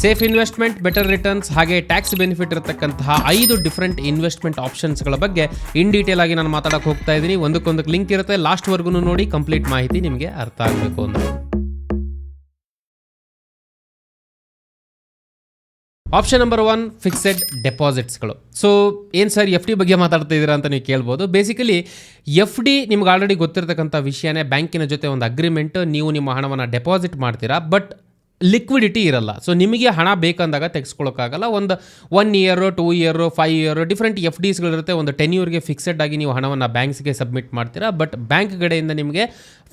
Safe investment better returns ಹಾಗೆ tax benefit ಇರತಕ್ಕಂತಹ ಐದು ಡಿಫ್ರೆಂಟ್ ಇನ್ವೆಸ್ಟ್ಮೆಂಟ್ ಆಪ್ಷನ್ಸ್ಗಳ ಬಗ್ಗೆ ಇನ್ ಡೀಟೇಲ್ ಆಗಿ ನಾನು ಮಾತಾಡಕ್ಕೆ ಹೋಗ್ತಾ ಇದ್ದೀನಿ. ಒಂದಕ್ಕೊಂದಕ್ಕೆ ಲಿಂಕ್ ಇರುತ್ತೆ. ಲಾಸ್ಟ್ವರೆಗೂ ನೋಡಿ ಕಂಪ್ಲೀಟ್ ಮಾಹಿತಿ ನಿಮಗೆ ಅರ್ಥ ಆಗಬೇಕು ಅಂತ. ಆಪ್ಷನ್ ನಂಬರ್ ಒನ್ ಫಿಕ್ಸೆಡ್ ಡೆಪಾಸಿಟ್ಸ್ಗಳು ಸೊ ಏನು ಸರ್ ಎಫ್ ಡಿ ಬಗ್ಗೆ ಮಾತಾಡ್ತಾ ಇದ್ದೀರಾ ಅಂತ ನೀವು ಕೇಳ್ಬೋದು. ಬೇಸಿಕಲಿ ಎಫ್ ಡಿ ನಿಮ್ಗೆ ಆಲ್ರೆಡಿ ಗೊತ್ತಿರತಕ್ಕಂಥ ವಿಷಯನೇ ಬ್ಯಾಂಕಿನ ಜೊತೆ ಒಂದು ಅಗ್ರಿಮೆಂಟ್ ನೀವು ನಿಮ್ಮ ಹಣವನ್ನು ಡೆಪಾಸಿಟ್ ಮಾಡ್ತೀರಾ. ಬಟ್ ಲಿಕ್ವಿಡಿಟಿ ಇರಲ್ಲ. ಸೊ ನಿಮಗೆ ಹಣ ಬೇಕಂದಾಗ ತೆಗೆಸ್ಕೊಳ್ಳೋಕ್ಕಾಗಲ್ಲ ಒಂದು one year two year five year different F ಡಿಸ್ಗಳಿರುತ್ತೆ ಒಂದು ಟೆನ್ ಇಯರ್ಗೆ ಫಿಕ್ಸೆಡ್ ಆಗಿ ನೀವು ಹಣವನ್ನು ಬ್ಯಾಂಕ್ಸ್ಗೆ ಸಬ್ಮಿಟ್ ಮಾಡ್ತೀರಾ. ಬಟ್ ಬ್ಯಾಂಕ್ ಕಡೆಯಿಂದ ನಿಮಗೆ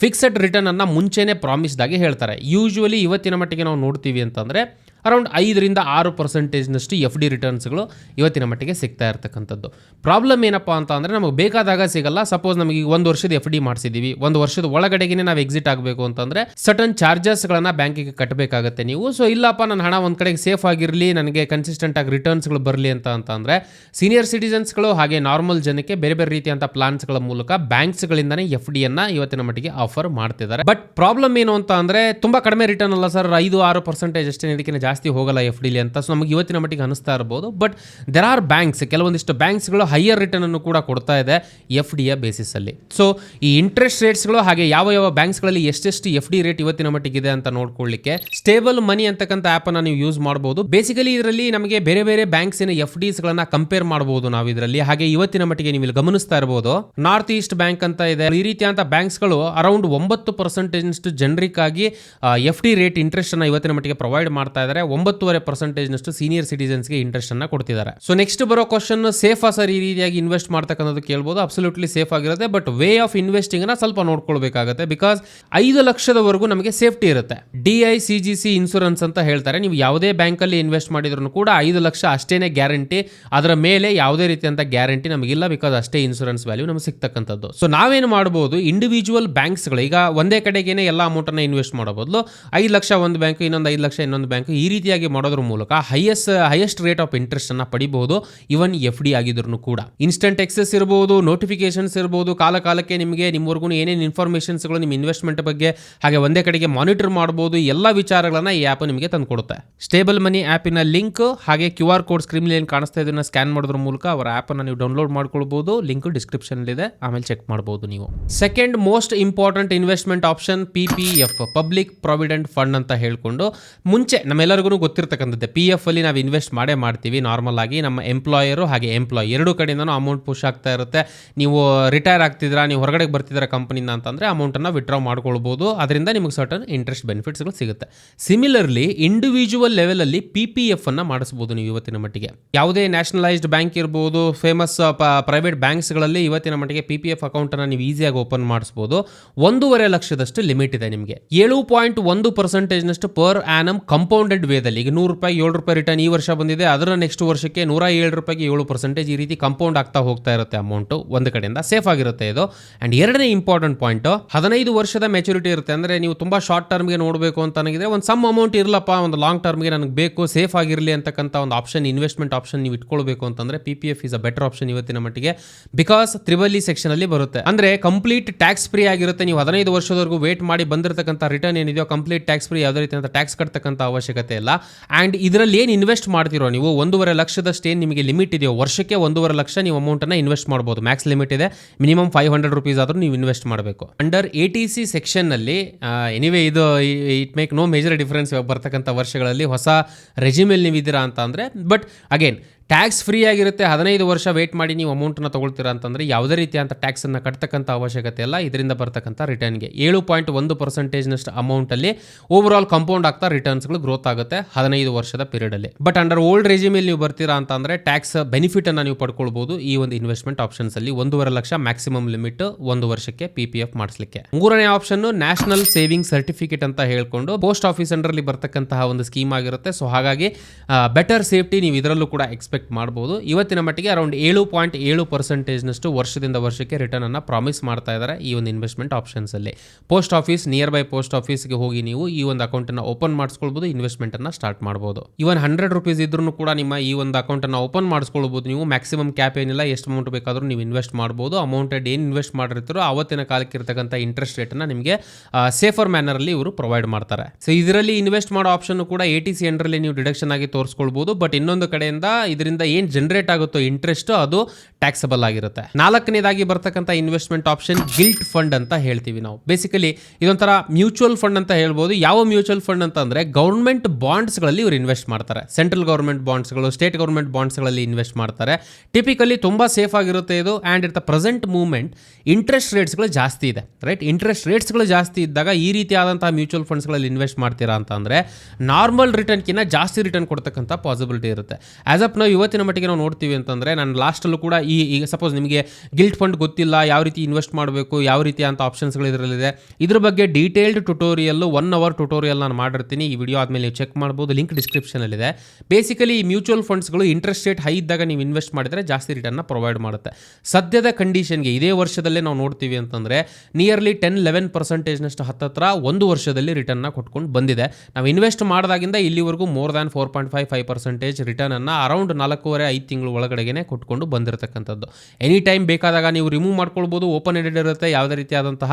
ಫಿಕ್ಸೆಡ್ ರಿಟರ್ನನ್ನು ಮುಂಚೆನೇ ಪ್ರಾಮಿಸ್ದಾಗಿ ಹೇಳ್ತಾರೆ. ಯೂಶ್ವಲಿ ಇವತ್ತಿನ ಮಟ್ಟಿಗೆ ನಾವು ನೋಡ್ತೀವಿ ಅಂತಂದರೆ ಅರೌಂಡ್ ಐದರಿಂದ ಆರು ಪರ್ಸೆಂಟೇಜ್ನಷ್ಟು ಎಫ್ ಡಿ ರಿಟರ್ನ್ಸ್ಗಳು ಇವತ್ತಿನ ಮಟ್ಟಿಗೆ ಸಿಗ್ತಾ ಇರ್ತಕ್ಕಂಥದ್ದು. ಪ್ರಾಬ್ಲಮ್ ಏನಪ್ಪ ಅಂತ ಅಂದರೆ ನಮಗೆ ಬೇಕಾದಾಗ ಸಿಗಲ್ಲ. ಸಪೋಸ್ ನಮಗೆ ಒಂದು ವರ್ಷದ ಎಫ್ ಡಿ ಮಾಡಿಸಿದ್ದೀವಿ ಒಂದು ವರ್ಷದ ಒಳಗಡೆಗೆ ನಾವು ಎಕ್ಸಿಟ್ ಆಗಬೇಕು ಅಂತಂದರೆ ಸಟನ್ ಚಾರ್ಜಸ್ಗಳನ್ನು ಬ್ಯಾಂಕಿಗೆ ಕಟ್ಟಬೇಕಾಗತ್ತೆ ನೀವು. ಸೊ ಇಲ್ಲಪ್ಪ, ನನ್ನ ಹಣ ಒಂದು ಕಡೆಗೆ ಸೇಫ್ ಆಗಿರಲಿ, ನನಗೆ ಕನ್ಸಿಸ್ಟೆಂಟ್ ಆಗಿ ರಿಟರ್ನ್ಸ್ಗಳು ಬರಲಿ ಅಂತ ಅಂತಂದರೆ ಸೀನಿಯರ್ ಸಿಟಿಸನ್ಸ್ಗಳು ಹಾಗೆ ನಾರ್ಮಲ್ ಜನಕ್ಕೆ ಬೇರೆ ಬೇರೆ ರೀತಿಯಂಥ ಪ್ಲಾನ್ಸ್ಗಳ ಮೂಲಕ ಬ್ಯಾಂಕ್ಸ್ಗಳಿಂದನೇ ಎಫ್ ಡಿಯನ್ನು ಇವತ್ತಿನ ಮಟ್ಟಿಗೆ ಆಫರ್ ಮಾಡ್ತಿದ್ದಾರೆ. ಬಟ್ ಪ್ರಾಬ್ಲಮ್ ಏನು ಅಂತ ಅಂದರೆ ತುಂಬ ಕಡಿಮೆ ರಿಟರ್ನ್ ಅಲ್ಲ ಸರ್. ಐದು, ಆರು ಪರ್ಸೆಂಟೇಜ್ ಅಷ್ಟೇ ಇದಕ್ಕಿಂತ ಜಾಸ್ತಿ ಹೋಗಲ್ಲ ಎಫ್ ಡಿಲಿ ಅಂತ. ಸೊ ನಮಗೆ ಇವತ್ತಿನ ಮಟ್ಟಿಗೆ ಅನಿಸ್ತಾ ಇರ್ಬೋದು. ಬಟ್ ದೆರ್ ಆರ್ ಬ್ಯಾಂಕ್ಸ್ ಕೆಲವೊಂದಿಷ್ಟು ಬ್ಯಾಂಕ್ಸ್ಗಳು ಹೈಯರ್ ರಿಟರ್ನ್ ಅನ್ನು ಕೂಡ ಕೊಡ್ತಾ ಇದೆ ಎಫ್ ಡಿಯ ಬೇಸಿಸಲ್ಲಿ ಸೊ ಈ ಇಂಟ್ರೆಸ್ಟ್ ರೇಟ್ಸ್ಗಳು ಹಾಗೆ ಯಾವ ಯಾವ ಬ್ಯಾಂಕ್ಸ್ಗಳಲ್ಲಿ ಎಷ್ಟೆಷ್ಟು ಎಫ್ ಡಿ ರೇಟ್ ಇವತ್ತಿನ ಮಟ್ಟಿಗೆ ಇದೆ ಅಂತ ನೋಡ್ಕೊಳ್ಳಿಕ್ಕೆ ಸ್ಟೇಬಲ್ ಮನಿ ಅಂತಕ್ಕಂಥ ಆ್ಯಪನ್ನು ನೀವು ಯೂಸ್ ಮಾಡ್ಬೋದು. ಬೇಸಿಕಲಿ ಇದರಲ್ಲಿ ನಮಗೆ ಬೇರೆ ಬೇರೆ ಬ್ಯಾಂಕ್ಸಿನ ಎಫ್ ಡಿಸ್ಗಳನ್ನ ಕಂಪೇರ್ ಮಾಡಬಹುದು ನಾವು ಇದರಲ್ಲಿ. ಹಾಗೆ ಇವತ್ತಿನ ಮಟ್ಟಿಗೆ ನೀವು ಇಲ್ಲಿ ಗಮನಿಸ್ತಾ ಇರಬಹುದು ನಾರ್ತ್ ಈಸ್ಟ್ ಬ್ಯಾಂಕ್ ಅಂತ ಇದೆ. ಈ ರೀತಿಯಾದ ಬ್ಯಾಂಕ್ಸ್ಗಳು ಅರೌಂಡ್ ಒಂಬತ್ತು ಪರ್ಸೆಂಟೇಜ್ ಜನರಿಕ್ ಆಗಿ ಎಫ್ ಡಿ ರೇಟ್ ಇಂಟ್ರೆಸ್ಟ್ ಅನ್ನ ಇವತ್ತಿನ ಮಟ್ಟಿಗೆ ಪ್ರೊವೈಡ್ ಮಾಡ್ತಾ ಇದ್ದಾರೆ. ಒಂಬತ್ತುವರೆ ಪರ್ಸೆಂಟೇಜ್ನಷ್ಟು ಸೀನಿಯರ್ ಸಿಟಿಸನ್ಸ್ಗೆ ಇಂಟ್ರೆಸ್ಟ್ ಅನ್ನ ಕೊಡ್ತಿದ್ದಾರೆ. ಸೊ ನೆಕ್ಸ್ಟ್ ಬರೋ ಕ್ವಶನ್ ಸೇಫಾ ಸರ್ ಈ ರೀತಿಯಾಗಿ ಇನ್ವೆಸ್ಟ್ ಮಾಡ್ತಕ್ಕಂಥದ್ದು ಕೇಳ್ಬೋದು. ಅಬ್ಸಲ್ಯೂಟ್ಲಿ ಸೇಫ್ ಆಗಿರುತ್ತೆ ಬಟ್ ವೇ ಆಫ್ ಇನ್ವೆಸ್ಟಿಂಗ್ನ ಸ್ವಲ್ಪ ನೋಡ್ಕೊಳ್ಬೇಕಾಗುತ್ತೆ. ಬಿಕಾಸ್ ಐದು ಲಕ್ಷದವರೆಗೂ ನಮಗೆ ಸೇಫ್ಟಿ ಇರುತ್ತೆ. D I C G C insurance ಅಂತ ಹೇಳ್ತಾರೆ. ನೀವು ಯಾವುದೇ ಬ್ಯಾಂಕಲ್ಲಿ ಇನ್ವೆಸ್ಟ್ ಮಾಡಿದ್ರು ಕೂಡ ಐದು ಲಕ್ಷ ಅಷ್ಟೇನೆ ಗ್ಯಾರಂಟಿ ಅದರ ಮೇಲೆ ಯಾವುದೇ ರೀತಿಯಂತ ಗ್ಯಾರಂಟಿ ನಮಗಿಲ್ಲ ಬಿಕಾಸ್ ಅಷ್ಟೇ ಇನ್ಸೂರೆನ್ಸ್ ವ್ಯಾಲ್ಯೂ ನಮಗೆ ಸಿಗ್ತಕ್ಕಂಥದ್ದು. ಸೊ ನಾವೇನು ಮಾಡಬಹುದು ಇಂಡಿವಿಜುವಲ್ ಬ್ಯಾಂಕ್ಸ್ಗಳು ಈಗ ಒಂದೇ ಕಡೆಗೇನೆ ಎಲ್ಲ ಅಮೌಂಟನ್ನು ಇನ್ವೆಸ್ಟ್ ಮಾಡೋ ಬದಲು, ಐದು ಲಕ್ಷ ಒಂದು ಬ್ಯಾಂಕ್ ಇನ್ನೊಂದು ಐದು ಲಕ್ಷ ಇನ್ನೊಂದು ಬ್ಯಾಂಕ್ ಈ ರೀತಿಯಾಗಿ ಮಾಡೋದ್ರ ಮೂಲಕ highest highest rate of interest ಅನ್ನ ಪಡಿಬಹುದು. ಇವನ್ ಎಫ್ ಡಿ ಆಗಿದ್ರು ಕೂಡ. ಇನ್ಸ್ಟೆಂಟ್ ಎಕ್ಸೆಸ್ ಇರಬಹುದು ನೋಟಿಫಿಕೇಶನ್ಸ್ ಇರಬಹುದು ಕಾಲ ಕಾಲಕ್ಕೆ ನಿಮಗೆ ನಿಮ್ಮವರೆಗೂ ಏನೇನು ಇನ್ಫಾರ್ಮೇಷನ್ಸ್ಗಳು ನಿಮ್ಮ ಇನ್ವೆಸ್ಟ್ಮೆಂಟ್ ಬಗ್ಗೆ, ಹಾಗೆ ಒಂದೇ ಕಡೆಗೆ ಮಾನಿಟರ್ ಮಾಡಬಹುದು ಎಲ್ಲ ವಿಚಾರಗಳನ್ನ ಈ ಆ್ಯಪ್ ನಿಮಗೆ ತಂದುಕೊಡುತ್ತೆ. ಸ್ಟೇಬಲ್ ಮನಿ ಆ್ಯಪಿನ ಲಿಂಕ್, ಹಾಗೆ ಕ್ಯೂ ಆರ್ ಕೋಡ್ ಸ್ಕ್ರೀನ್ ಏನು ಕಾಣಿಸ್ತಾ ಇದನ್ನ ಸ್ಕ್ಯಾನ್ ಮಾಡೋದ್ರ ಮೂಲಕ ಅವರ ಆ್ಯಪನ್ನು ನೀವು ಡೌನ್ಲೋಡ್ ಮಾಡ್ಕೊಳ್ಬಹುದು ಲಿಂಕ್ ಡಿಸ್ಕ್ರಿಪ್ಷನ್ ಇದೆ, ಆಮೇಲೆ ಚೆಕ್ ಮಾಡಬಹುದು ನೀವು. Second most important investment option P P F public provident fund ಅಂತ ಹೇಳ್ಕೊಂಡು, ಮುಂಚೆ ನಮ್ಮೆಲ್ಲರಿಗೂ ಗೊತ್ತಿರ್ತಕ್ಕಂಥದ್ದೇ. ಪಿ ಎಫ್ ಅಲ್ಲಿ ನಾವು ಇನ್ವೆಸ್ಟ್ ಮಾಡೇ ಮಾಡ್ತೀವಿ. ನಾರ್ಮಲ್ ಆಗಿ ನಮ್ಮ ಎಂಪ್ಲಾಯರು ಹಾಗೆ ಎಂಪ್ಲಾಯ್ ಎರಡು ಕಡೆಯಿಂದನೂ ಅಮೌಂಟ್ ಪುಷ್ ಆಗ್ತಾ ಇರುತ್ತೆ. ನೀವು ರಿಟೈರ್ ಆಗ್ತಿದ್ರಾ ನೀವು ಹೊರಗಡೆ ಬರ್ತಿದ್ದೀರಾ ಕಂಪನಿಯಿಂದ ಅಂತಂದರೆ ಅಮೌಂಟನ್ನು ವಿಡ್ರಾ ಮಾಡ್ಕೊಳ್ಬೋದು. ಅದರಿಂದ ನಿಮಗೆ ಸರ್ಟನ್ ಇಂಟ್ರೆಸ್ಟ್ ಬೆನಿಫಿಟ್ಸ್ಗಳು ಸಿಗುತ್ತೆ. ಸಿಮಿಲರ್ಲಿ ಇಂಡಿವಿಜುವಲ್ ಲೆವೆಲಲ್ಲಿ ಪಿ ಪಿ ಎಫ್ ಅನ್ನು ಮಾಡಿಸ್ಬೋದು ನೀವು ಇವತ್ತಿನ ಮಟ್ಟಿಗೆ. ಯಾವುದೇ ನ್ಯಾಷನಲೈಸ್ಡ್ ಬ್ಯಾಂಕ್ ಇರ್ಬೋದು ಫೇಮಸ್ ಪ್ರೈವೇಟ್ ಬ್ಯಾಂಕ್ಸ್ಗಳಲ್ಲಿ ಇವತ್ತಿನ ಮಟ್ಟಿಗೆ ಪಿ ಪಿ ಎಫ್ ಅಕೌಂಟನ್ನು ನೀವು ಈಸಿಯಾಗಿ ಓಪನ್ ಮಾಡಿಸ್ಬೋದು. ಒಂದೂವರೆ ಲಕ್ಷದಷ್ಟು ಲಿಮಿಟ್ ಇದೆ ನಿಮಗೆ. ಏಳು ಪಾಯಿಂಟ್ ಒಂದು ಪರ್ಸೆಂಟೇಜ್ನಷ್ಟು ಪರ್ ಆ್ಯನಮ್ ಕಂಪೌಂಡೆಡ್ ವೇದಲ್ಲಿ ಈಗ ನೂರು ರೂಪಾಯಿ ಏಳು ರೂಪಾಯಿ ರಿಟರ್ನ್ ಈ ವರ್ಷ ಬಂದಿದೆ. ಅದರ ನೆಕ್ಸ್ಟ್ ವರ್ಷಕ್ಕೆ ನೂರ ಏಳು ರೂಪಾಯಿಗೆ ಏಳು ಪರ್ಸೆಂಟೇಜ್ ಈ ರೀತಿ ಕಂಪೌಂಡ್ ಆಗ್ತಾ ಹೋಗ್ತಾ ಇರುತ್ತೆ ಅಮೌಂಟು ಒಂದು ಕಡೆಯಿಂದ ಸೇಫ್ ಆಗಿರುತ್ತೆ ಇದು. ಆ್ಯಂಡ್ ಎರಡನೇ ಇಂಪಾರ್ಟೆಂಟ್ ಪಾಯಿಂಟು ಹದಿನೈದು ವರ್ಷದ ಮೆಚುರಿಟಿ ಇರುತ್ತೆ. ಅಂದರೆ ನೀವು ತುಂಬ ಶಾರ್ಟ್ ಟರ್ಮ್ಗೆ ನೋಡಬೇಕು ಅಂತ ನನಗಿದ್ರೆ ಒಂದು ಸಮ್ ಅಮೌಂಟ್ ಇರಲಪ್ಪ, ಒಂದು ಲಾಂಗ್ ಟರ್ಮ್ಗೆ ನನಗೆ ಬೇಕು ಸೇಫ್ ಆಗಿರಲಿ ಅಂತಕ್ಕಂಥ ಒಂದು ಆಪ್ಷನ್ ಇನ್ವೆಸ್ಟ್ಮೆಂಟ್ ಆಪ್ಷನ್ ನೀವು ಇಟ್ಕೊಳ್ಬೇಕು ಅಂತಂದರೆ P P F is a better option ಇವತ್ತಿನ ಮಟ್ಟಿಗೆ. ಬಿಕಾಸ್ ತ್ರಿಬಲ್ ಸೆಕ್ಷನಲ್ಲಿ ಬರುತ್ತೆ. ಅಂದರೆ ಕಂಪ್ಲೀಟ್ ಟ್ಯಾಕ್ಸ್ ಫ್ರೀ ಆಗಿರುತ್ತೆ. ನೀವು ಹದಿನೈದು ವರ್ಷದವರೆಗೂ ವೇಟ್ ಮಾಡಿ ಬಂದಿರತಕ್ಕಂಥ ರಿಟರ್ನ್ ಏನಿದೆಯೋ ಕಂಪ್ಲೀಟ್ ಟ್ಯಾಕ್ಸ್ ಫ್ರೀ ಯಾವುದೇ ರೀತಿಯಂಥ ಟ್ಯಾಕ್ಸ್ ಕಟ್ತಕ್ಕಂಥ ಅವಶ್ಯಕತೆ ಇಲ್ಲ. ಆ್ಯಂಡ್ ಇದರಲ್ಲಿ ಏನು ಇನ್ವೆಸ್ಟ್ ಮಾಡ್ತಿರೋ ನೀವು? ಒಂದೂವರೆ ಲಕ್ಷದಷ್ಟು ನಿಮಗೆ ಲಿಮಿಟ್ ಇದೆಯೋ? ವರ್ಷಕ್ಕೆ ಒಂದೂವರೆ ಲಕ್ಷ ನೀವು ಅಮೌಂಟನ್ನು ಇನ್ವೆಸ್ಟ್ ಮಾಡ್ಬೋದು. ಮ್ಯಾಕ್ಸ್ ಲಿಮಿಟ್ ಇದೆ. ಮಿನಿಮಮ್ ಫೈವ್ ಹಂಡ್ರೆಡ್ ರುಪೀಸ್ ಆದರೂ ನೀವು ಇನ್ವೆಸ್ಟ್ ಮಾಡಬೇಕು. ಅಂಡರ್ ಎ ಟಿ ಸಿ ಸೆಕ್ಷನ್ನಲ್ಲಿ ಎನಿವೇ ಇದು it make no major difference ಬರ್ತಕ್ಕಂಥ ವರ್ಷಗಳಲ್ಲಿ ಹೊಸ ರೆಜಿಮೆಲ್ ನೀವು ಇದ್ದೀರಾ ಅಂತ ಅಂದರೆ ಬಟ್ ಅಗೇನ್ ಟ್ಯಾಕ್ಸ್ ಫ್ರೀ ಆಗಿರುತ್ತೆ, ಹದಿನೈದು ವರ್ಷ ವೇಟ್ ಮಾಡಿ ನೀವು ಅಮೌಂಟನ್ನು ತೊಗೊಳ್ತೀರಾ ಅಂತಂದರೆ ಯಾವುದೇ ರೀತಿಯಾದಂಥ ಟ್ಯಾಕ್ಸನ್ನು ಕಟ್ತಕ್ಕಂಥ ಅವಶ್ಯಕತೆ ಇಲ್ಲ. ಇದರಿಂದ ಬರ್ತಕ್ಕಂಥ ರಿಟರ್ನ್ಗೆ ಏಳು ಪಾಯಿಂಟ್ ಒಂದು ಪರ್ಸೆಂಟೇಜ್ನಷ್ಟು ಅಮೌಂಟಲ್ಲಿ ಓವರ್ ಆಲ್ ಕಂಪೌಂಡ್ ಆಗ್ತಾ ರಿಟರ್ನ್ಸ್ಗಳು ಗ್ರೋತ್ ಆಗುತ್ತೆ ಹದಿನೈದು ವರ್ಷದ ಪೀರಿಯಡಲ್ಲಿ ಬಟ್ ಅಂಡರ್ ಓಲ್ಡ್ ರೆಜಿಮೇಲ್ ನೀವು ಬರ್ತೀರಾ ಅಂತ ಅಂದರೆ ಟ್ಯಾಕ್ಸ್ ಬೆನಿಫಿಟನ್ನು ನೀವು ಪಡ್ಕೊಳ್ಬೋದು ಈ ಒಂದು ಇನ್ವೆಸ್ಟ್ಮೆಂಟ್ ಆಪ್ಷನ್ಸಲ್ಲಿ ಒಂದೂವರೆ ಲಕ್ಷ ಮ್ಯಾಕ್ಸಿಮಮ್ ಲಿಮಿಟ್ ಒಂದು ವರ್ಷಕ್ಕೆ ಪಿ ಪಿ ಎಫ್ ಮಾಡಿಸಲಿಕ್ಕೆ. ಮೂರನೇ ಆಪ್ಷನ್ ನ್ಯಾಷನಲ್ ಸೇವಿಂಗ್ ಸರ್ಟಿಫಿಕೇಟ್ ಅಂತ ಹೇಳ್ಕೊಂಡು ಪೋಸ್ಟ್ ಆಫೀಸ್ ಅಂಡರ್ಲಿ ಬರ್ತಕ್ಕಂತಹ ಒಂದು ಸ್ಕೀಮ್ ಆಗಿರುತ್ತೆ. ಸೊ ಹಾಗಾಗಿ ಬೆಟರ್ ಸೇಫ್ಟಿ ನೀವು ಇದರಲ್ಲೂ ಕೂಡ ಎಕ್ಸ್ಪೆಕ್ಟ್ ಎಕ್ಸ್ಪೆಕ್ಟ್ ಮಾಡ್ಬೋದು. ಇವತ್ತಿನ ಮಟ್ಟಿಗೆ ಅರೌಂಡ್ ಏಳು ಪಾಯಿಂಟ್ ಏಳು ಪರ್ಸೆಂಟೇಜ್ನಷ್ಟು ವರ್ಷದಿಂದ ವರ್ಷಕ್ಕೆ ರಿಟರ್ನ್ ಅನ್ನು ಪ್ರಾಮಿಸ್ ಮಾಡ್ತಾ ಇದ್ದಾರೆ ಈ ಒಂದು ಇನ್ವೆಸ್ಟ್ಮೆಂಟ್ ಆಪ್ಷನ್ಸಲ್ಲಿ post office nearby post ಆಫೀಸ್ಗೆ ಹೋಗಿ ನೀವು ಈ ಒಂದು ಅಕೌಂಟನ್ನು ಓಪನ್ ಮಾಡಿಸ್ಕೊಳ್ಬೋದು ಇನ್ವೆಸ್ಟ್ಮೆಂಟನ್ನು ಸ್ಟಾರ್ಟ್ ಮಾಡ್ಬೋದು. ಇವನ್ ಹಂಡ್ರೆಡ್ ರುಪೀಸ್ ಇದ್ರೂ ಕೂಡ ನಿಮ್ಮ ಈ ಒಂದು ಅಕೌಂಟನ್ನು ಓಪನ್ ಮಾಡಿಸ್ಕೊಳ್ಬೋದು ನೀವು. ಮ್ಯಾಕ್ಸಿಮಮ್ ಕ್ಯಾಪ್ ಏನಿಲ್ಲ, ಎಷ್ಟು ಅಮೌಂಟ್ ಬೇಕಾದರೂ ನೀವು ಇನ್ವೆಸ್ಟ್ ಮಾಡ್ಬೋದು. ಅಮೌಂಟೆಡ್ ಏನು ಇನ್ವೆಸ್ಟ್ ಮಾಡಿರ್ತಾರೋ ಅವತ್ತಿನ ಕಾಲಕ್ಕೆ ಇರ್ತಕ್ಕಂಥ ಇಂಟ್ರೆಸ್ಟ್ ರೇಟನ್ನು ನಿಮಗೆ ಸೇಫರ್ ಮ್ಯಾನರಲ್ಲಿ ಇವರು ಪ್ರೊವೈಡ್ ಮಾಡ್ತಾರೆ. ಸೊ ಇದರಲ್ಲಿ ಇನ್ವೆಸ್ಟ್ ಮಾಡೋ ಆಪ್ಷನ್ ಕೂಡ ಎ ಟಿ ಸಿ ಎಂಡ್ರಲ್ಲಿ ನೀವು ಡಿಡಕ್ಷನ್ ಆಗಿ ತೋರಿಸ್ಕೊಳ್ಬೋದು. ಬಟ್ ಇನ್ನೊಂದು ಕಡೆಯಿಂದ ಇದರಿಂದ ಏನು ಜನರೇಟ್ ಆಗುತ್ತೋ ಇಂಟ್ರೆಸ್ಟ್ ಅದು ಟ್ಯಾಕ್ಸಬಲ್ ಆಗಿರುತ್ತೆ. ನಾಲ್ಕನೇದಾಗಿ ಬರ್ತಕ್ಕಂಥ ಇನ್ವೆಸ್ಟ್ಮೆಂಟ್ ಆಪ್ಷನ್ ಗಿಲ್ಟ್ ಫಂಡ್ ಅಂತ ಹೇಳ್ತೀವಿ ನಾವು. ಬೇಸಿಕಲಿ ಇದೊಂಥರ ಮ್ಯೂಚುವಲ್ ಫಂಡ್ ಅಂತ ಹೇಳ್ಬೋದು. ಯಾವ ಮ್ಯೂಚುವಲ್ ಫಂಡ್ ಅಂತ ಅಂದ್ರೆ ಗೌರ್ಮೆಂಟ್ ಬಾಂಡ್ಸ್ಗಳಲ್ಲಿ ಇವರು ಇನ್ವೆಸ್ಟ್ ಮಾಡ್ತಾರೆ. ಸೆಂಟ್ರಲ್ ಗೌರ್ಮೆಂಟ್ ಬಾಂಡ್ಸ್ಗಳು ಸ್ಟೇಟ್ ಗೌರ್ಮೆಂಟ್ ಬಾಂಡ್ಸ್ಗಳಲ್ಲಿ ಇನ್ವೆಸ್ಟ್ ಮಾಡ್ತಾರೆ. ಟಿಪಿಕಲಿ ತುಂಬ ಸೇಫ್ ಆಗಿರುತ್ತೆ ಇದು and it the present movement interest ರೇಟ್ಸ್ಗಳು ಜಾಸ್ತಿ ಇದೆ ರೈಟ್ ಇಂಟ್ರೆಸ್ಟ್ ರೇಟ್ಸ್ಗಳು ಜಾಸ್ತಿ ಇದ್ದಾಗ ಈ ರೀತಿಯಾದಂಥ ಮ್ಯೂಚುವಲ್ ಫಂಡ್ಸ್ಗಳಲ್ಲಿ ಇನ್ವೆಸ್ಟ್ ಮಾಡ್ತೀರಾ ಅಂತ ಅಂದರೆ ನಾರ್ಮಲ್ ರಿಟರ್ನ್ಕಿಂತ ಜಾಸ್ತಿ ರಿಟರ್ನ್ ಕೊಡ್ತಕ್ಕಂಥ ಪಾಸಿಬಿಲಿಟಿ ಇರುತ್ತೆ. ಆಸ್ ಅಪ್ ನಾವು ಇವತ್ತಿನ ಮಟ್ಟಿಗೆ ನಾವು ನೋಡ್ತೀವಿ ಅಂತಂದರೆ ನಾನು ಲಾಸ್ಟಲ್ಲೂ ಕೂಡ ಈ ಈಗ ಸಪೋಸ್ ನಿಮಗೆ ಗಿಲ್ಟ್ ಫಂಡ್ ಗೊತ್ತಿಲ್ಲ, ಯಾವ ರೀತಿ ಇನ್ವೆಸ್ಟ್ ಮಾಡಬೇಕು, ಯಾವ ರೀತಿ ಅಂತ ಆಪ್ಷನ್ಸ್ಗಳು ಇದರಲ್ಲಿದೆ. ಇದ್ರ ಬಗ್ಗೆ detailed tutorial one hour tutorial ನಾನು ಮಾಡಿರ್ತೀನಿ. ಈ ವಿಡಿಯೋ ಆದಮೇಲೆ ನೀವು ಚೆಕ್ ಮಾಡ್ಬೋದು. ಲಿಂಕ್ ಡಿಸ್ಕ್ರಿಪ್ಷನಲ್ಲಿದೆ ಬೇಸಿಕಲಿ ಈ ಮ್ಯೂಚುವಲ್ ಫಂಡ್ಸ್ಗಳು ಇಂಟ್ರೆಸ್ಟ್ ರೇಟ್ ಹೈ ಇದ್ದಾಗ ನೀವು ಇನ್ವೆಸ್ಟ್ ಮಾಡಿದರೆ ಜಾಸ್ತಿ ರಿಟರ್ನ್ನ ಪ್ರೊವೈಡ್ ಮಾಡುತ್ತೆ. ಸದ್ಯದ ಕಂಡೀಷನ್ಗೆ ಇದೇ ವರ್ಷದಲ್ಲೇ ನಾವು ನೋಡ್ತೀವಿ ಅಂತಂದರೆ ನಿಯರ್ಲಿ ಟೆನ್ ಲೆವೆನ್ ಪರ್ಸೆಂಟೇಜ್ನಷ್ಟು ಹತ್ತತ್ರ ಒಂದು ವರ್ಷದಲ್ಲಿ ರಿಟರ್ನ್ನ ಕೊಟ್ಕೊಂಡು ಬಂದಿದೆ. ನಾವು ಇನ್ವೆಸ್ಟ್ ಮಾಡಿದಾಗಿಂದ ಇಲ್ಲಿವರೆಗೂ more than four point five five percentage ರಿಟರ್ನನ್ನು around ನಾಲ್ಕೂವರೆ, ಐದು ತಿಂಗಳು ಒಳಗಡೆಗೆ ಕೊಟ್ಕೊಂಡು ಬಂದಿರತಕ್ಕಂಥದ್ದು. ಎನಿ ಟೈಮ್ ಬೇಕಾದಾಗ ನೀವು ರಿಮೂವ್ ಮಾಡ್ಕೊಳ್ಬೋದು ಓಪನ್ ಎಡೆಡ್ ಇರುತ್ತೆ, ಯಾವುದೇ ರೀತಿಯಾದಂತಹ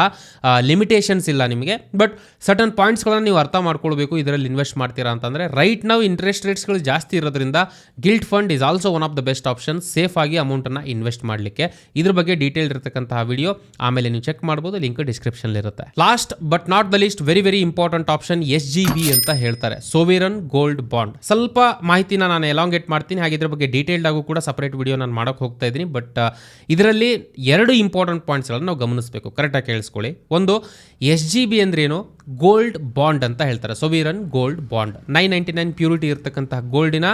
ಲಿಮಿಟೇಷನ್ಸ್ ಇಲ್ಲ ನಿಮಗೆ. ಬಟ್ ಸಟನ್ ಪಾಯಿಂಟ್ಸ್ಗಳನ್ನು ನೀವು ಅರ್ಥ ಮಾಡ್ಕೊಳ್ಬೇಕು, ಇದರಲ್ಲಿ ಇನ್ವೆಸ್ಟ್ ಮಾಡ್ತೀರಾ ಅಂತಂದರೆ ರೈಟ್ ನಾವು ಇಂಟ್ರೆಸ್ಟ್ ರೇಟ್ಸ್ಗಳು ಜಾಸ್ತಿ ಇರೋದ್ರಿಂದ gilt fund is also one of the best option safe ಆಗಿ ಅಮೌಂಟನ್ನು ಇನ್ವೆಸ್ಟ್ ಮಾಡಲಿಕ್ಕೆ. ಇದ್ರ ಬಗ್ಗೆ ಡೀಟೇಲ್ ಇರತಕ್ಕಂತಹ ವಿಡಿಯೋ ಆಮೇಲೆ ನೀವು ಚೆಕ್ ಮಾಡ್ಬೋದು ಲಿಂಕ್ ಡಿಸ್ಕ್ರಿಪ್ಷನ್ ಇರುತ್ತೆ. Last but not the least very very important option S G B ಅಂತ ಹೇಳ್ತಾರೆ. ಸೋವಿರನ್ ಗೋಲ್ಡ್ ಬಾಂಡ್ ಸ್ವಲ್ಪ ಮಾಹಿತಿನ ನಾನು ಎಲಾಂಗೇಟ್ ಮಾಡ್ತೀನಿ, ಹಾಗೆ ಇದ್ರ ಬಗ್ಗೆ ಡೀಟೇಲ್ಡ್ ಆಗೂ ಕೂಡ ಸಪ್ರೇಟ್ ವಿಡಿಯೋ ನಾನು ಮಾಡೋಕ್ಕೆ ಹೋಗ್ತಾ ಇದ್ದೀನಿ. ಬಟ್ ಇದರಲ್ಲಿ ಎರಡು ಇಂಪಾರ್ಟೆಂಟ್ ಪಾಯಿಂಟ್ಸ್ಗಳನ್ನು ನಾವು ಗಮನಿಸಬೇಕು. ಕರೆಕ್ಟಾಗಿ ಕೇಳಿಸ್ಕೊಳ್ಳಿ. ಒಂದು ಎಸ್ ಜಿ ಬಿ ಅಂದ್ರೇನು? ಗೋಲ್ಡ್ ಬಾಂಡ್ ಅಂತ ಹೇಳ್ತಾರೆ. Sovereign gold bond. Nine ninety nine purity ಇರತಕ್ಕಂತಹ ಗೋಲ್ಡಿನ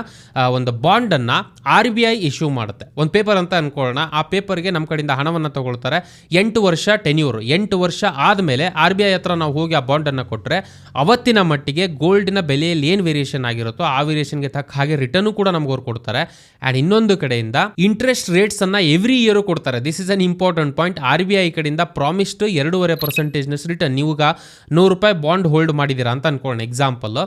ಒಂದು ಬಾಂಡನ್ನು ಆರ್ ಬಿ ಐ ಇಶ್ಯೂ ಮಾಡುತ್ತೆ. ಒಂದು ಪೇಪರ್ ಅಂತ ಅನ್ಕೊಳ್ಳೋಣ. ಆ ಪೇಪರ್ಗೆ ನಮ್ಮ ಕಡೆಯಿಂದ ಹಣವನ್ನು ತಗೊಳ್ತಾರೆ. ಎಂಟು ವರ್ಷ ಟೆನ್ಯೂರ್. ಎಂಟು ವರ್ಷ ಆದಮೇಲೆ ಆರ್ ಬಿ ಐ ಹತ್ರ ನಾವು ಹೋಗಿ ಆ ಬಾಂಡನ್ನು ಕೊಟ್ಟರೆ ಅವತ್ತಿನ ಮಟ್ಟಿಗೆ ಗೋಲ್ಡಿನ ಬೆಲೆಯಲ್ಲಿ ಏನು ವೇರಿಯೇಷನ್ ಆಗಿರುತ್ತೋ ಆ ವೇರಿಯೇಷನ್ಗೆ ತಕ್ಕ ಹಾಗೆ ರಿಟರ್ನು ಕೂಡ ನಮ್ಗೆ ಅವ್ರು ಕೊಡ್ತಾರೆ. ಆ್ಯಂಡ್ ಇನ್ನೊಂದು ಕಡೆಯಿಂದ ಇಂಟ್ರೆಸ್ಟ್ ರೇಟ್ಸನ್ನು ಎವ್ರಿ ಇಯರು ಕೊಡ್ತಾರೆ. This is an important point. R B I ಕಡೆಯಿಂದ ಪ್ರಾಮಿಸ್ಡ್ ಎರಡೂವರೆ ಪರ್ಸೆಂಟೇಜ್ನಷ್ಟು ರಿಟರ್ನ್. ನೀವು ನೂರು ರೂಪಾಯಿ ಬಾಂಡ್ ಹೋಲ್ಡ್ ಮಾಡಿದ್ದೀರಾ ಅಂತ ಅನ್ಕೊಳ್ಳೋಣ. ಎಕ್ಸಾಂಪಲ್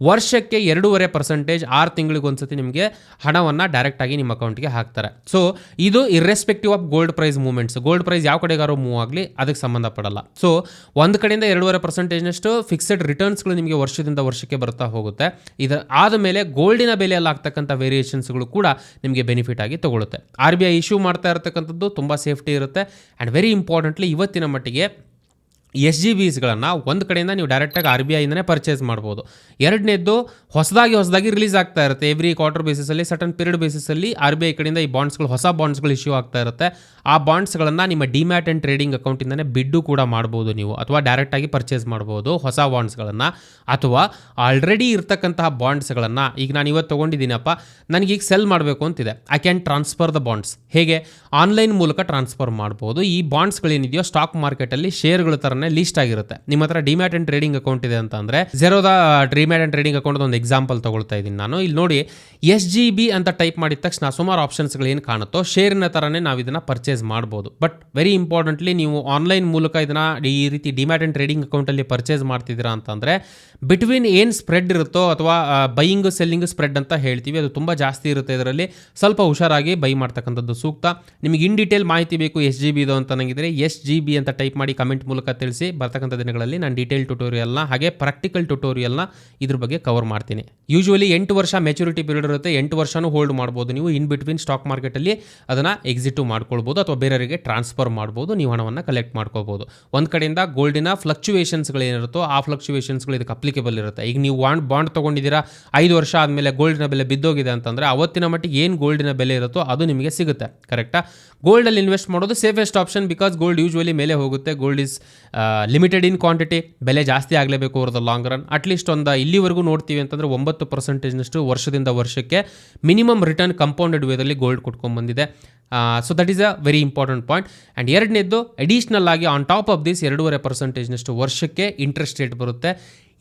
ವರ್ಷಕ್ಕೆ ಎರಡೂವರೆ ಪರ್ಸೆಂಟೇಜ್ ಆರು ತಿಂಗಳಿಗೆ ಒಂದ್ಸತಿ ನಿಮಗೆ ಹಣವನ್ನು ಡೈರೆಕ್ಟಾಗಿ ನಿಮ್ಮ ಅಕೌಂಟ್ಗೆ ಹಾಕ್ತಾರೆ. ಸೊ ಇದು irrespective of gold price movements gold price ಯಾವ ಕಡೆಗಾರೋ ಮೂವ್ ಆಗಲಿ, ಅದಕ್ಕೆ ಸಂಬಂಧಪಡಲ್ಲ. ಸೊ ಒಂದು ಕಡೆಯಿಂದ ಎರಡೂವರೆ ಪರ್ಸೆಂಟೇಜ್ನಷ್ಟು ಫಿಕ್ಸೆಡ್ ರಿಟರ್ನ್ಸ್ಗಳು ನಿಮಗೆ ವರ್ಷದಿಂದ ವರ್ಷಕ್ಕೆ ಬರ್ತಾ ಹೋಗುತ್ತೆ. ಇದರ ಆದಮೇಲೆ ಗೋಲ್ಡಿನ ಬೆಲೆಯಲ್ಲಿ ಆಗ್ತಕ್ಕಂಥ ವೇರಿಯೇಷನ್ಸ್ಗಳು ಕೂಡ ನಿಮಗೆ ಬೆನಿಫಿಟ್ ಆಗಿ ತಗೊಳುತ್ತೆ. ಆರ್ ಬಿ ಐ ಇಶ್ಯೂ ಮಾಡ್ತಾ ಇರತಕ್ಕಂಥದ್ದು ತುಂಬ ಸೇಫ್ಟಿ ಇರುತ್ತೆ. ಆ್ಯಂಡ್ ವೆರಿ ಇಂಪಾರ್ಟೆಂಟ್ಲಿ ಇವತ್ತಿನ ಮಟ್ಟಿಗೆ ಎಸ್ ಜಿ ಬಿಸ್ಗಳನ್ನು ಒಂದು ಕಡೆಯಿಂದ ನೀವು ಡೈರೆಕ್ಟಾಗಿ ಆರ್ ಬಿ ಐಯಿಂದನೇ ಪರ್ಚೇಸ್ ಮಾಡ್ಬೋದು. ಎರಡನೇದ್ದು ಹೊಸದಾಗಿ ಹೊಸದಾಗಿ ರಿಲೀಸ್ ಆಗ್ತಾ ಇರುತ್ತೆ. ಎವ್ರಿ ಕ್ವಾರ್ಟರ್ ಬೇಸಿಸಲ್ಲಿ ಸಟನ್ ಪೀರಿಯಡ್ ಬೇಸಿಸಲ್ಲಿ ಆರ್ ಬಿ ಐ ಕಡೆಯಿಂದ ಈ ಬಾಂಡ್ಸ್ಗಳು ಹೊಸ ಬಾಂಡ್ಸ್ಗಳು ಇಶ್ಯೂ ಆಗ್ತಾ ಇರುತ್ತೆ. ಆ ಬಾಂಡ್ಸ್ಗಳನ್ನು ನಿಮ್ಮ ಡಿಮ್ಯಾಟ್ ಆ್ಯಂಡ್ ಟ್ರೇಡಿಂಗ್ ಅಕೌಂಟಿಂದನೇ ಬಿಡ್ಡು ಕೂಡ ಮಾಡ್ಬೋದು ನೀವು. ಅಥವಾ ಡೈರೆಕ್ಟಾಗಿ ಪರ್ಚೇಸ್ ಮಾಡ್ಬೋದು ಹೊಸ ಬಾಂಡ್ಸ್ಗಳನ್ನು ಅಥವಾ ಆಲ್ರೆಡಿ ಇರ್ತಕ್ಕಂತಹ ಬಾಂಡ್ಸ್ಗಳನ್ನು ಈಗ ನಾನು ಇವತ್ತು ತೊಗೊಂಡಿದ್ದೀನಪ್ಪ ಈಗ ಸೆಲ್ ಮಾಡಬೇಕು ಅಂತಿದೆ. I can transfer the bonds ಹೇಗೆ? ಆನ್ಲೈನ್ ಮೂಲಕ ಟ್ರಾನ್ಸ್ಫರ್ ಮಾಡ್ಬೋದು. ಈ ಬಾಂಡ್ಸ್ಗಳೇನಿದೆಯೋ ಸ್ಟಾಕ್ ಮಾರ್ಕೆಟಲ್ಲಿ ಶೇರ್ಗಳ ಥರನೇ ಲಿಸ್ಟ್ ಆಗಿರುತ್ತೆ. ನಿಮ್ಮ ಹತ್ರ ಡಿಮ್ಯಾಟ್ ಅಂಡ್ ಟ್ರೇಡಿಂಗ್ ಅಕೌಂಟ್ ಇದೆ ಅಂತ ಅಂದ್ರೆ Zerodha demat and trading account ಒಂದು ಎಕ್ಸಾಂಪಲ್ ತಗೊಳ್ತಾ ಇದ್ದೀನಿ ನಾನು. ಇಲ್ಲಿ ನೋಡಿ ಎಸ್ ಜಿ ಬಿ ಅಂತ ಟೈಪ್ ಮಾಡಿದ ತಕ್ಷಣ ಸುಮಾರು ಆಪ್ಷನ್ಸ್ಗಳು ಏನು ಕಾಣುತ್ತೋ ಶೇರಿನ ತರನೇ ನಾವು ಇದನ್ನ ಪರ್ಚೇಸ್ ಮಾಡ್ಬೋದು. ಬಟ್ ವೆರಿ ಇಂಪಾರ್ಟೆಂಟ್ಲಿ ನೀವು ಆನ್ಲೈನ್ ಮೂಲಕ ಇದನ್ನ ಈ ರೀತಿ ಡಿಮ್ಯಾಟ್ ಅಂಡ್ ಟ್ರೇಡಿಂಗ್ ಅಕೌಂಟಲ್ಲಿ ಪರ್ಚೇಸ್ ಮಾಡ್ತಿದ್ದೀರಾ ಅಂತಂದರೆ ಬಿಟ್ವೀನ್ ಏನ್ ಸ್ಪ್ರೆಡ್ ಇರುತ್ತೋ ಅಥವಾ ಬೈಯಿಂಗ್ ಸೆಲ್ಲಿಂಗ್ ಸ್ಪ್ರೆಡ್ ಅಂತ ಹೇಳ್ತೀವಿ, ಅದು ತುಂಬ ಜಾಸ್ತಿ ಇರುತ್ತೆ ಇದರಲ್ಲಿ. ಸ್ವಲ್ಪ ಹುಷಾರಾಗಿ ಬೈ ಮಾಡ್ತಕ್ಕಂಥದ್ದು ಸೂಕ್ತ. ನಿಮಗೆ ಇನ್ ಡೀಟೇಲ್ ಮಾಹಿತಿ ಬೇಕು ಎಸ್ ಜಿ ಬಿ ಇದು ಅಂತ ನನಗಿದ್ರೆ ಎಸ್ ಜಿ ಬಿ ಅಂತ ಟೈಪ್ ಮಾಡಿ ಕಮೆಂಟ್ ಮೂಲಕ ತಿಳಿಸಿ ಬರ್ತಕ್ಕಂಥ ದಿನಗಳಲ್ಲಿ ನಾನು ಡೀಟೇಲ್ ಟ್ಯುಟೋರಿಯಲ್ನ ಹಾಗೆ ಪ್ರಾಕ್ಟಿಕಲ್ ಟ್ಯುಟೋರಿಯಲ್ನ ಇದ್ರ ಬಗ್ಗೆ ಕವರ್ ಮಾಡ್ತೀನಿ. ಯೂಶುವಲಿ ಎಂಟು ವರ್ಷ ಮೆಚುರಿಟಿ ಪೀರಿಯಡ್ ಇರುತ್ತೆ. ಎಂಟು ವರ್ಷನೂ ಹೋಲ್ಡ್ ಮಾಡ್ಬೋದು ನೀವು. ಇನ್ ಬಿಟ್ವೀನ್ ಸ್ಟಾಕ್ ಮಾರ್ಕೆಟಲ್ಲಿ ಅದನ್ನು ಎಕ್ಸಿಟು ಮಾಡ್ಕೊಳ್ಬೋದು ಅಥವಾ ಬೇರೆಯವರಿಗೆ ಟ್ರಾನ್ಸ್ಫರ್ ಮಾಡ್ಬೋದು. ನೀವು ಹಣವನ್ನು ಕಲೆಕ್ಟ್ ಮಾಡ್ಕೋಬೋದು ಒಂದು ಕಡೆಯಿಂದ ಗೋಲ್ಡಿನ ಫ್ಲಕ್ಚುವೇಷನ್ಸ್ಗಳೇನಿರುತ್ತೋ ಆ ಫ್ಲಕ್ಚುವೇಷನ್ಸ್ಗಳು ಇದಕ್ಕೆ ಅಪ್ಲಿಕೇಬಲ್ ಇರುತ್ತೆ. ಈಗ ನೀವು ವಾಂಡ್ ಬಾಂಡ್ ತೊಗೊಂಡಿದ್ದೀರಾ, ಐದು ವರ್ಷ ಆದಮೇಲೆ ಗೋಲ್ಡಿನ ಬೆಲೆ ಬಿದ್ದೋಗಿದೆ ಅಂತಂದರೆ ಅವತ್ತಿನ ಮಟ್ಟಿಗೆ ಏನು ಗೋಲ್ಡಿನ ಬೆಲೆ ಇರುತ್ತೋ ಅದು ನಿಮಗೆ ಸಿಗುತ್ತೆ. ಕರೆಕ್ಟಾ ಗೋಲ್ಡಲ್ಲಿ ಇನ್ವೆಸ್ಟ್ ಮಾಡೋದು safest option because gold usually ಮೇಲೆ ಹೋಗುತ್ತೆ. Gold is limited in quantity ಬೆಲೆ ಜಾಸ್ತಿ ಆಗಲೇಬೇಕು over the long run at least ಒಂದು ಇಲ್ಲಿವರೆಗೂ ನೋಡ್ತೀವಿ ಅಂತಂದರೆ ಒಂಬತ್ತು ಪರ್ಸೆಂಟೇಜ್ನಷ್ಟು ವರ್ಷದಿಂದ ವರ್ಷಕ್ಕೆ ಮಿನಿಮಮ್ ರಿಟರ್ನ್ ಕಂಪೌಂಡೆಡ್ ವೇದಲ್ಲಿ gold ಕೊಟ್ಕೊಂಡ್ಬಂದಿದೆ so that is a very important point and ಎರಡನೇದು ಅಡಿಷ್ನಲ್ ಆಗಿ ಆನ್ ಟಾಪ್ ಆಫ್ ದಿಸ್ ಎರಡೂವರೆ ಪರ್ಸೆಂಟೇಜ್ನಷ್ಟು ವರ್ಷಕ್ಕೆ ಇಂಟ್ರೆಸ್ಟ್ ರೇಟ್ ಬರುತ್ತೆ.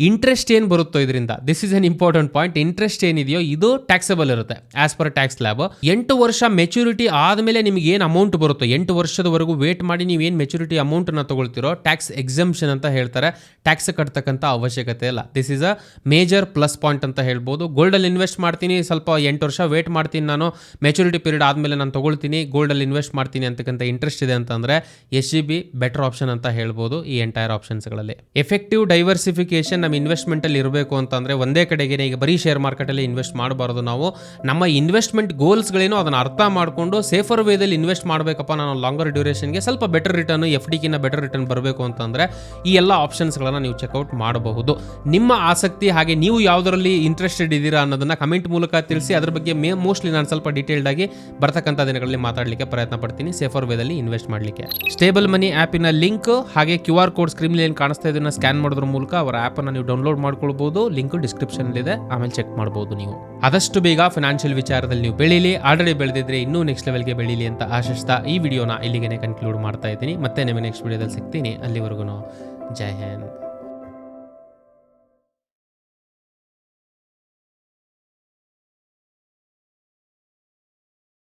ಇಂಟ್ರೆಸ್ಟ್ ಏನು ಬರುತ್ತೋ ಇದರಿಂದ. This is an important point interest ಏನಿದೆಯೋ, ಇದು ಟ್ಯಾಕ್ಸಬಲ್ ಇರುತ್ತೆ. ಆಸ್ ಪರ್ ಟ್ಯಾಕ್ಸ್ ಲ್ಯಾಬ್ ಎಂಟು ವರ್ಷ ಮೆಚುರಿಟಿ ಆದಮೇಲೆ ನಿಮಗೆ ಏನು ಅಮೌಂಟ್ ಬರುತ್ತೋ, ಎಂಟು ವರ್ಷದವರೆಗೂ ವೇಟ್ ಮಾಡಿ ನೀವು ಏನು ಮೆಚುರಿಟಿ ಅಮೌಂಟನ್ನು ತಗೊಳ್ತಿರೋ ಟ್ಯಾಕ್ಸ್ ಎಕ್ಸಮ್ಷನ್ ಅಂತ ಹೇಳ್ತಾರೆ. ಟ್ಯಾಕ್ಸ್ ಕಟ್ತಕ್ಕಂಥ ಅವಶ್ಯಕತೆ ಇಲ್ಲ. This is a major plus point ಅಂತ ಹೇಳ್ಬೋದು. ಗೋಲ್ಡಲ್ಲಿ ಇನ್ವೆಸ್ಟ್ ಮಾಡ್ತೀನಿ, ಸ್ವಲ್ಪ ಎಂಟು ವರ್ಷ ವೇಟ್ ಮಾಡ್ತೀನಿ ನಾನು. ಮೆಚುರಿಟಿ ಪೀರಿಯಡ್ ಆದಮೇಲೆ ನಾನು ತೊಗೊಳ್ತೀನಿ ಗೋಲ್ಡಲ್ಲಿ ಇನ್ವೆಸ್ಟ್ ಮಾಡ್ತೀನಿ ಅಂತಕ್ಕಂಥ ಇಂಟ್ರೆಸ್ಟ್ ಇದೆ ಅಂತಂದರೆ S G B better option ಅಂತ ಹೇಳ್ಬೋದು ಈ ಎಂಟೈರ್ ಆಪ್ಷನ್ಸ್ಗಳಲ್ಲಿ ಎಫೆಕ್ಟಿವ್ ಡೈವರ್ಸಿಫಿಕೇಶನ್ ನಮ್ಮ ಇನ್ವೆಸ್ಟ್ಮೆಂಟಲ್ಲಿ ಇರಬೇಕು ಅಂತಂದರೆ ಒಂದೇ ಕಡೆಗೆ ಈಗ ಬರೀ ಶೇರ್ ಮಾರ್ಕೆಟಲ್ಲಿ ಇನ್ವೆಸ್ಟ್ ಮಾಡಬಾರ್ದು ನಾವು. ನಮ್ಮ ಇನ್ವೆಸ್ಟ್ಮೆಂಟ್ ಗೋಲ್ಸ್ಗಳೇನು ಅದನ್ನು ಅರ್ಥ ಮಾಡಿಕೊಂಡು ಸೇಫರ್ ವೇದಲ್ಲಿ ಇನ್ವೆಸ್ಟ್ ಮಾಡಬೇಕಪ್ಪ ನಾನು ಲಾಂಗರ್ ಡ್ಯೂರೇಷನ್ಗೆ ಸ್ವಲ್ಪ ಬೆಟರ್ ರಿಟರ್ನ್ ಎಫ್ ಡಿಗಿನ್ನ ಬೆಟರ್ ರಿಟರ್ನ್ ಬರಬೇಕು ಅಂತಂದರೆ ಈ ಎಲ್ಲ ಆಪ್ಷನ್ಸ್ಗಳನ್ನು ನೀವು ಚೆಕ್ಔಟ್ ಮಾಡಬಹುದು. ನಿಮ್ಮ ಆಸಕ್ತಿ ಹಾಗೆ ನೀವು ಯಾವುದರಲ್ಲಿ ಇಂಟ್ರೆಸ್ಟೆಡ್ ಇದ್ದೀರಾ ಅನ್ನೋದನ್ನು ಕಮೆಂಟ್ ಮೂಲಕ ತಿಳಿಸಿ. ಅದ್ರ ಬಗ್ಗೆ ಮೇ ಮೋಸ್ಟ್ಲಿ ನಾನು ಸ್ವಲ್ಪ ಡೀಟೇಲ್ಡ್ ಆಗಿ ಬರ್ತಕ್ಕಂಥ ದಿನಗಳಲ್ಲಿ ಮಾತಾಡಲಿಕ್ಕೆ ಪ್ರಯತ್ನ ಪಡ್ತೀನಿ. ಸೇಫರ್ ವೇದಲ್ಲಿ ಇನ್ವೆಸ್ಟ್ ಮಾಡಲಿಕ್ಕೆ. ಸ್ಟೇಬಲ್ ಮನಿ ಆ್ಯಪಿನ ಲಿಂಕ್ ಹಾಗೆ ಕ್ಯೂ ಆರ್ ಕೋಡ್ ಸ್ಕ್ರೀನ್ ಏನು ಕಾಣಿಸ್ತಾ ಇದನ್ನು ಸ್ಕ್ಯಾನ್ ಮಾಡೋದ್ರ ಮೂಲಕ ಅವರ ಆ್ಯಪನ್ನು ನೀವು ಡೌನ್ಲೋಡ್ ಮಾಡ್ಕೊಳ್ಬಹುದು ಲಿಂಕ್ ಡಿಸ್ಕ್ರಿಪ್ಷನ್ ಇದೆ ಆಮೇಲೆ ಚೆಕ್ ಮಾಡಬಹುದು ನೀವು. ಆದಷ್ಟು ಬೇಗ ಫಿನಾನ್ಷಿಯಲ್ ವಿಚಾರದಲ್ಲಿ ನೀವು ಬೆಳೀಲಿ ಆಲ್ರೆಡಿ ಬೆಳೆದಿದ್ರೆ ಇನ್ನೂ ನೆಕ್ಸ್ಟ್ ಲೆವೆಲ್ಗೆ ಬೆಳೀಲಿ ಅಂತ ಆಶಿಸ್ತಾ ಈ ವಿಡಿಯೋನ ಇಲ್ಲಿಗೆ ಕನ್ಕ್ಲೂಡ್ ಮಾಡ್ತಾ ಇದ್ದೀನಿ. ಮತ್ತೆ ನಿಮಗೆ ನೆಕ್ಸ್ಟ್ ವಿಡಿಯೋದಲ್ಲಿ ಸಿಗ್ತೀನಿ. ಅಲ್ಲಿವರೆಗೂ ಜೈ ಹಿಂದ್.